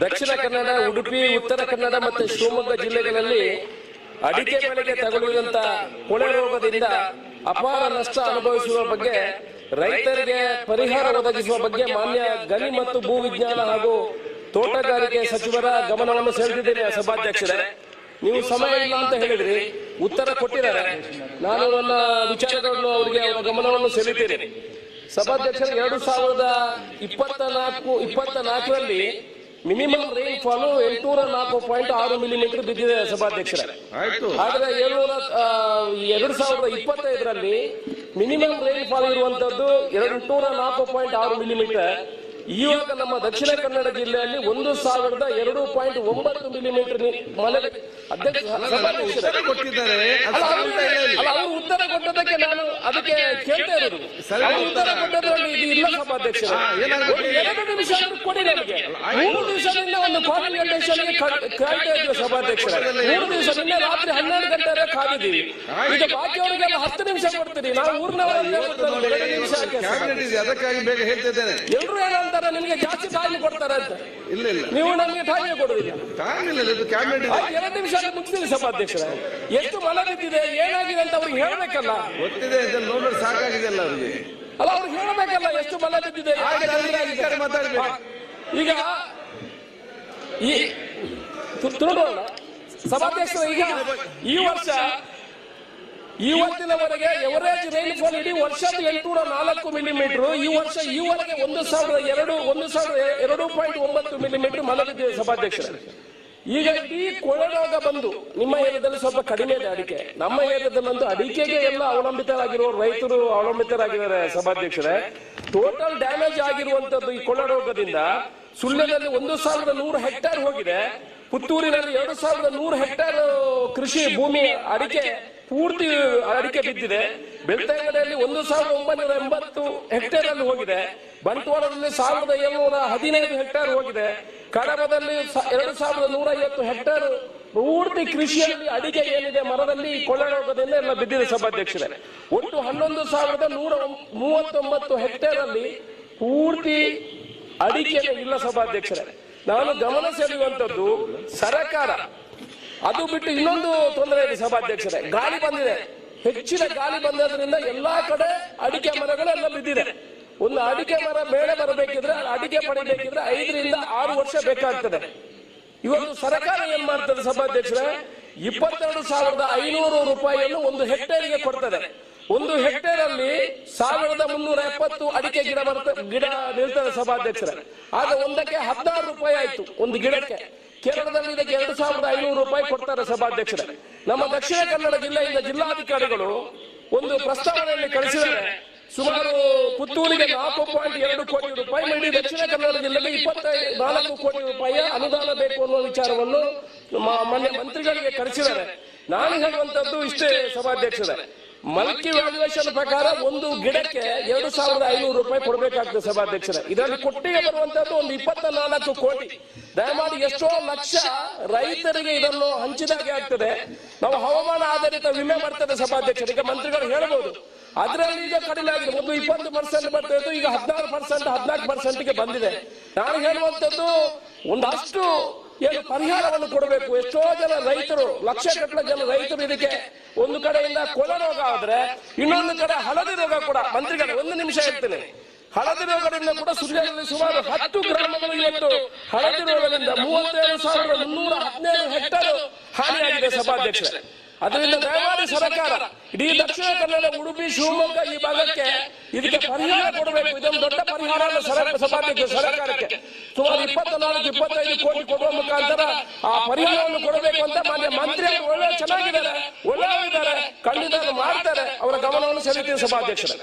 ದಕ್ಷಿಣ ಕನ್ನಡ, ಉಡುಪಿ, ಉತ್ತರ ಕನ್ನಡ ಮತ್ತು ಶಿವಮೊಗ್ಗ ಜಿಲ್ಲೆಗಳಲ್ಲಿ ಅಡಿಕೆ ಬೆಳೆಗೆ ತಗುಲಿದಂತ ಕೊಳೆ ರೋಗದಿಂದ ಅಪಾರ ನಷ್ಟ ಅನುಭವಿಸುವ ಬಗ್ಗೆ ರೈತರಿಗೆ ಪರಿಹಾರ ಒದಗಿಸುವ ಬಗ್ಗೆ ಮಾನ್ಯ ಗಣಿ ಮತ್ತು ಭೂ ವಿಜ್ಞಾನ ಹಾಗೂ ತೋಟಗಾರಿಕೆ ಸಚಿವರ ಗಮನವನ್ನು ಸೆಳೆದಿದ್ದೇನೆ ಸಭಾಧ್ಯಕ್ಷರೇ. ನೀವು ಸಮಯ ಇಲ್ಲ ಅಂತ ಹೇಳಿದ್ರಿ, ಉತ್ತರ ಕೊಟ್ಟಿದ್ದಾರೆ. ನಾನು ನನ್ನ ವಿಚಾರಗಳನ್ನು ಅವರಿಗೆ ಅವರ ಗಮನವನ್ನು ಸೆಳೆಯುತ್ತೇನೆ. ಸಭಾಧ್ಯಕ್ಷರು, ಎರಡು ಸಾವಿರದ ಇಪ್ಪತ್ತ ನಾಲ್ಕು ಇಪ್ಪತ್ತ ನಾಲ್ಕರಲ್ಲಿ ಮಿನಿಮಮ್ ರೈನ್ ಫಾಲು ಎಂಟುನೂರ ನಾಲ್ಕು ಪಾಯಿಂಟ್ ಆರು ಮಿಲಿಮೀಟರ್ ಬಿದ್ದಿದೆ ಸಭಾಧ್ಯಕ್ಷರ. ಆಯ್ತು. ಆದ್ರೆ ಏಳ್ನೂರ ಆ, ಎರಡು ಸಾವಿರದ ಇಪ್ಪತ್ತೈದರಲ್ಲಿ ಮಿನಿಮಮ್ ರೈನ್ ಫಾಲ್ ಇರುವಂತದ್ದು ಎರಡು ನೂರ ನಾಲ್ಕು ಪಾಯಿಂಟ್ ಆರು ಮಿಲಿಮೀಟರ್ ಇವಾಗ ನಮ್ಮ ದಕ್ಷಿಣ ಕನ್ನಡ ಜಿಲ್ಲೆಯಲ್ಲಿ ಒಂದು ಸಾವಿರದ ಎರಡು ಪಾಯಿಂಟ್ ಒಂಬತ್ತು ಮಿಲಿಮೀಟರ್ ಮಳೆ ಅಧ್ಯಕ್ಷ ಅವ್ರು- ಉತ್ತರ ಕೊಟ್ಟದಕ್ಕೆ ನಾನು ಅದಕ್ಕೆ ಕೇಳ್ತಾ ಇರೋದು. ಉತ್ತರ. ಕೊಟ್ಟದ್ರಲ್ಲಿ ಇದು ಇಲ್ಲ ಸಭಾಧ್ಯಕ್ಷ ಒಂದು ಎರಡು ನಿಮಿಷ ಕೊಡಿ ನನಗೆ ಮೂರು ದಿವಸದಿಂದ ಒಂದು ಕಾನ್ವೆಂಟೇಷನ್ಗೆ ಕೇಳ್ತಾ ಇದ್ವಿ ಸಭಾಧ್ಯಕ್ಷ ಮೂರು ದಿವಸದಿಂದ ನಿನ್ನೆ ರಾತ್ರಿ ಹನ್ನೆರಡು ಗಂಟೆ ಕಾದಿದ್ದೀವಿ. ಈಗ ಬಾಕಿಯವರಿಗೆಲ್ಲ ಹತ್ತು ನಿಮಿಷ ಕೊಡ್ತೀರಿ. ನಾವು ಎರಡು ನಿಮಿಷ ಅದಕ್ಕಾಗಿ ಬೇಗ ಹೇಳ್ತಿದ್ದೇನೆ ಎಲ್ರು ಏನಂತಾರೆ ನಿಮಗೆ ಜಾಸ್ತಿ ಟೈಮ್ ಕೊಡ್ತಾರೆ ಅಂತ. ಇಲ್ಲ ಇಲ್ಲ. ನೀವು ನಮಗೆ ಟೈಮ್ ಕೊಡುದಿಲ್ಲ. ಟೈಮ್ ಇಲ್ಲ ಇದು ಕ್ಯಾಬಿನೆಟ್ ಆಯ್ತು, ಎರಡು ನಿಮಿಷ ಮುಗಿಸ್ತೀನಿ ಸಭಾಧ್ಯಕ್ಷರ. ಎಷ್ಟು ಮಳೆ ಬಿದ್ದಿದೆ ಏನಾಗಿದೆ ಅಂತ ಅವ್ರಿಗೆ ಹೇಳಬೇಕಲ್ಲ. ಗೊತ್ತಿದೆ ಇದನ್ನು ಸಾಕಾಗಿದೆ ಅಲ್ಲ ಅವರಿಗೆ. ಅಲ್ಲ ಅವ್ರಿಗೆ ಹೇಳಬೇಕಲ್ಲ ಎಷ್ಟು ಬಲ ಬಿದ್ದಿದೆ? ಮಾತಾಡ್ಬೇಕು. ಈಗ ಈ ಸಭಾಧ್ಯಕ್ಷರ ಸಭಾಧ್ಯಕ್ಷರು ಈಗ ಈ ವರ್ಷ ಇವತ್ತಿನವರೆಗೆ ಎವರೇಜ್ ರೈನ್ಫಾಲ್ ಇಡೀ ವರ್ಷದ ಎಂಟುನೂರ ನಾಲ್ಕು ಮಿಲಿಮೀಟರ್ ಈ ವರ್ಷ ಈವರೆಗೆ ಒಂದು ಸಾವಿರದ ಎರಡು, ಒಂದು ಸಾವಿರದ ಎರಡು ಪಾಯಿಂಟ್ ಒಂಬತ್ತು ಮಿಲಿಮೀಟರ್ ಮಲಗಿದ್ದೇವೆ ಸಭಾಧ್ಯಕ್ಷರು. ಈಗ ಇಡೀ ಕೊಳಗಾಗ ಬಂದು ನಿಮ್ಮ ಏರಿಯಾದಲ್ಲಿ ಸ್ವಲ್ಪ ಕಡಿಮೆ ಇದೆ ಅಡಿಕೆ. ನಮ್ಮ ಏರಿಯಾದಲ್ಲಂತೂ ಅಡಿಕೆಗೆ ಎಲ್ಲ ಅವಲಂಬಿತರಾಗಿರುವ ರೈತರು ಅವಲಂಬಿತರಾಗಿದ್ದಾರೆ ಸಭಾಧ್ಯಕ್ಷರೇ. ಟೋಟಲ್ ಡ್ಯಾಮೇಜ್ ಆಗಿರುವಂತದ್ದು ಈ ಕೊಳರೋಗದಿಂದ ಸುಳ್ಯದಲ್ಲಿ ಒಂದು ಸಾವಿರದ ನೂರು ಹೆಕ್ಟೇರ್ ಹೋಗಿದೆ. ಪುತ್ತೂರಿನಲ್ಲಿ ಎರಡು ಸಾವಿರದ ನೂರು ಹೆಕ್ಟೇರ್ ಕೃಷಿ ಭೂಮಿ ಅಡಿಕೆ ಪೂರ್ತಿ ಅಡಿಕೆ ಬಿದ್ದಿದೆ. ಬೆಳ್ತಂಗಡಿಯಲ್ಲಿ ಒಂದು ಸಾವಿರದ ಒಂಬೈನೂರ ಎಂಬತ್ತು ಹೆಕ್ಟೇರ್ ಅಲ್ಲಿ ಹೋಗಿದೆ. ಬಂಟ್ವಾಳದಲ್ಲಿ ಸಾವಿರದ ಏಳ್ನೂರ ಹದಿನೈದು ಹೆಕ್ಟೇರ್ ಹೋಗಿದೆ. ಕಡಬದಲ್ಲಿ ಎರಡು ಸಾವಿರದ ನೂರ ಐವತ್ತು ಹೆಕ್ಟೇರ್ ಪೂರ್ತಿ ಕೃಷಿಯಲ್ಲಿ ಅಡಿಕೆ ಏನಿದೆ, ಮರದಲ್ಲಿ ಕೊಳ್ಳೆ ರೋಗದಿಂದ ಎಲ್ಲ ಬಿದ್ದಿದೆ ಸಭಾಧ್ಯಕ್ಷರೇ. ಒಟ್ಟು ಹನ್ನೊಂದು ಸಾವಿರದ ನೂರ ಮೂವತ್ತೊಂಬತ್ತು ಹೆಕ್ಟೇರ್ ಅಲ್ಲಿ ಪೂರ್ತಿ ಅಡಿಕೆ ಇಲ್ಲ ಸಭಾಧ್ಯಕ್ಷರೇ. ನಾನು ಗಮನ ಸೆಳೆಯುವಂಥದ್ದು, ಸರಕಾರ ಅದು ಬಿಟ್ಟು ಇನ್ನೊಂದು ತೊಂದರೆ ಇದೆ ಸಭಾಧ್ಯಕ್ಷರೇ, ಗಾಳಿ ಬಂದಿದೆ. ಹೆಚ್ಚಿನ ಗಾಳಿ ಬಂದಿರೋದ್ರಿಂದ ಎಲ್ಲಾ ಕಡೆ ಅಡಿಕೆ ಮರಗಳೆಲ್ಲ ಬಿದ್ದಿದೆ. ಒಂದು ಅಡಿಕೆ ಮರ ಬೇಳೆ ಬರಬೇಕಿದ್ರೆ, ಅಡಿಕೆ ಪಡಿಬೇಕಿದ್ರೆ ಐದರಿಂದ ಆರು ವರ್ಷ ಬೇಕಾಗ್ತದೆ. ಇವತ್ತು ಸರ್ಕಾರ ಏನ್ ಮಾಡ್ತದೆ ಸಭಾಧ್ಯಕ್ಷರೇ? ಇಪ್ಪತ್ತೆರಡು ಸಾವಿರದ ಐನೂರು ರೂಪಾಯಿಯನ್ನು ಒಂದು ಹೆಕ್ಟೇರಿಗೆ ಕೊಡ್ತದೆ. ಒಂದು ಹೆಕ್ಟೇರ್ ಅಲ್ಲಿ ಸಾವಿರದ ಮುನ್ನೂರ ಎಪ್ಪತ್ತು ಅಡಿಕೆ ಗಿಡ ಬರುತ್ತೆ, ಗಿಡ ನಿಲ್ತದೆ ಸಭಾಧ್ಯಕ್ಷರೇ. ಆಗ ಒಂದಕ್ಕೆ ಹದಿನಾರು ರೂಪಾಯಿ ಆಯ್ತು ಒಂದು ಗಿಡಕ್ಕೆ. ಕೇರಳದಲ್ಲಿ ಇದಕ್ಕೆ ಎರಡು ಸಾವಿರದ ಐನೂರು ರೂಪಾಯಿ ಕೊಡ್ತಾರೆ ಸಭಾಧ್ಯಕ್ಷರೇ. ನಮ್ಮ ದಕ್ಷಿಣ ಕನ್ನಡ ಜಿಲ್ಲೆಯಿಂದ ಜಿಲ್ಲಾಧಿಕಾರಿಗಳು ಒಂದು ಪ್ರಸ್ತಾವನೆಯಲ್ಲಿ ಕಳಿಸಿದ್ದಾರೆ. ಸುಮಾರು ಪುತ್ತೂರಿಗೆ ನಾಲ್ಕು ಪಾಯಿಂಟ್ ಎರಡು ಕೋಟಿ ರೂಪಾಯಿ ಮಂಡಿ ದಕ್ಷಿಣ ಕನ್ನಡ ಜಿಲ್ಲೆಗೆ ಇಪ್ಪತ್ತ ನಾಲ್ಕು ಕೋಟಿ ರೂಪಾಯಿಯ ಅನುದಾನ ಬೇಕು ಅನ್ನೋ ವಿಚಾರವನ್ನು ಮಾನ್ಯ ಮಂತ್ರಿಗಳಿಗೆ ಕಳಿಸಿದ್ದಾರೆ. ನಾನು ಹೇಳುವಂತದ್ದು ಇಷ್ಟೇ ಸಭಾಧ್ಯಕ್ಷರೇ. ಮಲ್ಕಿ ವ್ಯಾಲ್ಯೂಯೇಷನ್ ಪ್ರಕಾರ ಒಂದು ಗಿಡಕ್ಕೆ ಎರಡು ಸಾವಿರದ ಐನೂರು ರೂಪಾಯಿ ಕೊಡಬೇಕಾಗ್ತದೆ ಸಭಾಧ್ಯಕ್ಷರ. ಇದರಲ್ಲಿ ಕೊಟ್ಟಿಗೆ ಬರುವಂತದ್ದು ಒಂದು ಇಪ್ಪತ್ತ ನಾಲ್ಕು ಕೋಟಿ. ದಯಮಾಡಿ ಎಷ್ಟೋ ಲಕ್ಷ ರೈತರಿಗೆ ಇದನ್ನು ಹಂಚಿದಾಗೆ ಆಗ್ತದೆ. ನಾವು ಹವಾಮಾನ ಆಧಾರಿತ ವಿಮೆ ಬರ್ತದೆ ಸಭಾಧ್ಯಕ್ಷರು. ಈಗ ಮಂತ್ರಿಗಳು ಹೇಳ್ಬೋದು. ಅದರಲ್ಲಿ ಈಗ ಕಡಿಮೆ ಆಗಿದೆ. ಒಂದು ಇಪ್ಪತ್ತು ಪರ್ಸೆಂಟ್ ಬರ್ತಾ ಇತ್ತು ಈಗ ಹದಿನಾರು ಪರ್ಸೆಂಟ್, ಹದಿನಾಲ್ಕು ಪರ್ಸೆಂಟ್ಗೆ ಬಂದಿದೆ. ನಾನು ಹೇಳುವಂತದ್ದು ಒಂದಷ್ಟು ಏನು ಪರಿಹಾರವನ್ನು ಕೊಡಬೇಕು? ಎಷ್ಟೋ ಜನ ರೈತರು, ಲಕ್ಷ ಗಟ್ಟಲೆ ಜನ ರೈತರು ಇದಕ್ಕೆ ಒಂದು ಕಡೆಯಿಂದ ಕೊಲ ರೋಗ ಆದ್ರೆ ಇನ್ನೊಂದು ಕಡೆ ಹಳದಿ ರೋಗ ಕೂಡ. ಮಂತ್ರಿಗಳ, ಒಂದು ನಿಮಿಷ ಹೇಳ್ತೇನೆ. ಹಳದಿ ರೋಗದಿಂದ ಕೂಡ ಸುಳ್ಯದಲ್ಲಿ ಸುಮಾರು ಹತ್ತು ಗ್ರಾಮಗಳು ಇವತ್ತು ಹಳದಿ ರೋಗದಿಂದ ಮೂವತ್ತೇಳು ಸಾವಿರದ ಮುನ್ನೂರ ಹದಿನೈದು ಹೆಕ್ಟರ್ ಹಾನಿಯಾಗಿದೆ ಸಭಾಧ್ಯಕ್ಷರೇ. ಅದರಿಂದ ದಯಮಾಡಿ ಸರ್ಕಾರ ಇಡೀ ದಕ್ಷಿಣ ಕನ್ನಡ ಉಡುಪಿ ಶಿವಮೊಗ್ಗ ಈ ಭಾಗಕ್ಕೆ ಇದಕ್ಕೆ ಪರಿಹಾರ ಕೊಡಬೇಕು. ಇದೊಂದು ದೊಡ್ಡ ಪರಿಹಾರ ಸಭಾಧ್ಯಕ್ಷ ಸರ್ಕಾರಕ್ಕೆ ಸುಮಾರು ಇಪ್ಪತ್ತ ನಾಲ್ಕು ಇಪ್ಪತ್ತೈದು ಕೋಟಿ ಕೊಡುವ ಮುಖಾಂತರ ಆ ಪರಿಹಾರವನ್ನು ಕೊಡಬೇಕು ಅಂತ ಮಾನ್ಯ ಮಂತ್ರಿ ಅವರು ಒಳ್ಳೆ ಚೆನ್ನಾಗಿದ್ದಾರೆ ಒಳ್ಳೆ ಖಂಡಿತ ಅದು ಮಾಡ್ತಾರೆ ಅವರ ಗಮನವನ್ನು ಸೆಳೆಯುತ್ತೀವಿ ಸಭಾಧ್ಯಕ್ಷರೇ.